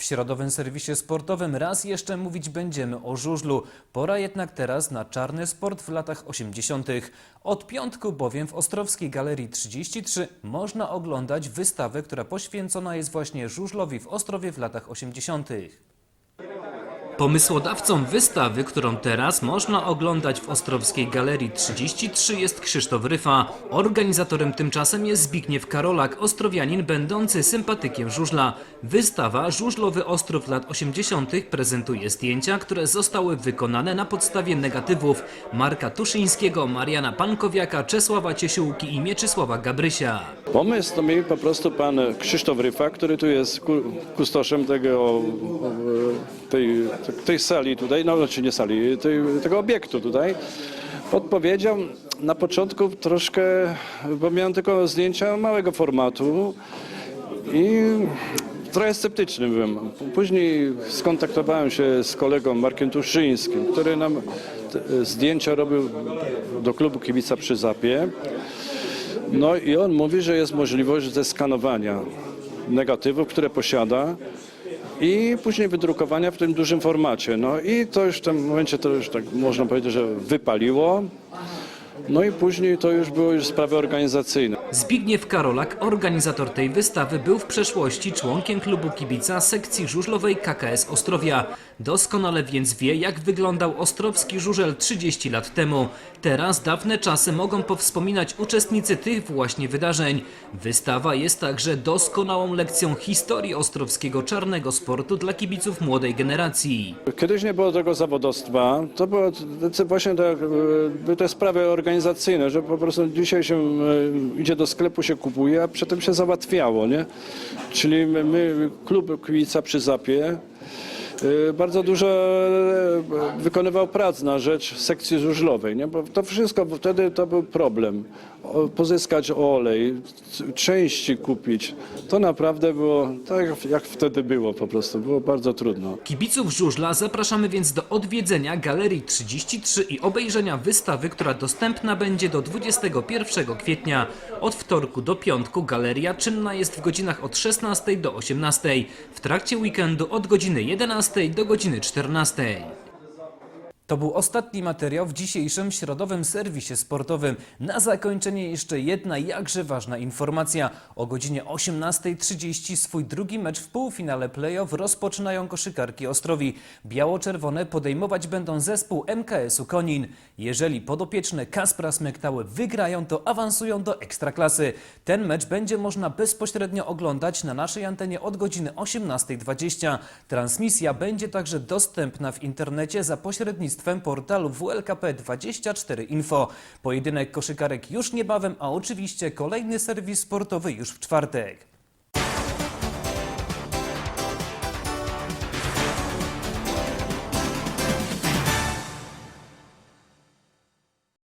W środowym serwisie sportowym raz jeszcze mówić będziemy o żużlu. Pora jednak teraz na czarny sport w latach 80. Od piątku bowiem w Ostrowskiej Galerii 33 można oglądać wystawę, która poświęcona jest właśnie żużlowi w Ostrowie w latach 80. Pomysłodawcą wystawy, którą teraz można oglądać w Ostrowskiej Galerii 33 jest Krzysztof Ryfa. Organizatorem tymczasem jest Zbigniew Karolak, ostrowianin będący sympatykiem żużla. Wystawa Żużlowy Ostrów lat 80. prezentuje zdjęcia, które zostały wykonane na podstawie negatywów Marka Tuszyńskiego, Mariana Pankowiaka, Czesława Ciesiółki i Mieczysława Gabrysia. Pomysł to miał po prostu pan Krzysztof Ryfa, który tu jest ku- kustoszem tego, e, tej, tej sali tutaj, no czy nie sali, tej, tego obiektu tutaj. Podpowiedział na początku troszkę, bo miałem tylko zdjęcia małego formatu i trochę sceptyczny byłem. Później skontaktowałem się z kolegą Markiem Tuszyńskim, który nam zdjęcia robił do klubu Kibica przy Zapie. No i on mówi, że jest możliwość zeskanowania negatywów, które posiada i później wydrukowania w tym dużym formacie. No i to już w tym momencie to już tak można powiedzieć, że wypaliło. No i później to już były już sprawy organizacyjne. Zbigniew Karolak, organizator tej wystawy, był w przeszłości członkiem klubu kibica sekcji żużlowej KKS Ostrowia. Doskonale więc wie, jak wyglądał ostrowski żużel 30 lat temu. Teraz dawne czasy mogą powspominać uczestnicy tych właśnie wydarzeń. Wystawa jest także doskonałą lekcją historii ostrowskiego czarnego sportu dla kibiców młodej generacji. Kiedyś nie było tego zawodowstwa, to było to właśnie te, były te sprawy organizacyjne, że po prostu dzisiaj się e, idzie do sklepu, się kupuje, a przedtem się załatwiało, nie? Czyli my, klub Kibica przy Zapie e, bardzo dużo e, wykonywał prac na rzecz sekcji żużlowej, nie? Bo to wszystko, bo wtedy to był problem. Pozyskać olej, części kupić, to naprawdę było tak jak wtedy było po prostu, było bardzo trudno. Kibiców żużla zapraszamy więc do odwiedzenia Galerii 33 i obejrzenia wystawy, która dostępna będzie do 21 kwietnia. Od wtorku do piątku galeria czynna jest w godzinach od 16 do 18, w trakcie weekendu od godziny 11 do godziny 14. To był ostatni materiał w dzisiejszym środowym serwisie sportowym. Na zakończenie jeszcze jedna jakże ważna informacja. O godzinie 18.30 swój drugi mecz w półfinale playoff rozpoczynają koszykarki Ostrowi. Biało-czerwone podejmować będą zespół MKS-u Konin. Jeżeli podopieczne Kaspra Smektały wygrają, to awansują do Ekstraklasy. Ten mecz będzie można bezpośrednio oglądać na naszej antenie od godziny 18.20. Transmisja będzie także dostępna w internecie za pośrednictwem portalu WLKP24 Info. Pojedynek koszykarek już niebawem, a oczywiście kolejny serwis sportowy już w czwartek.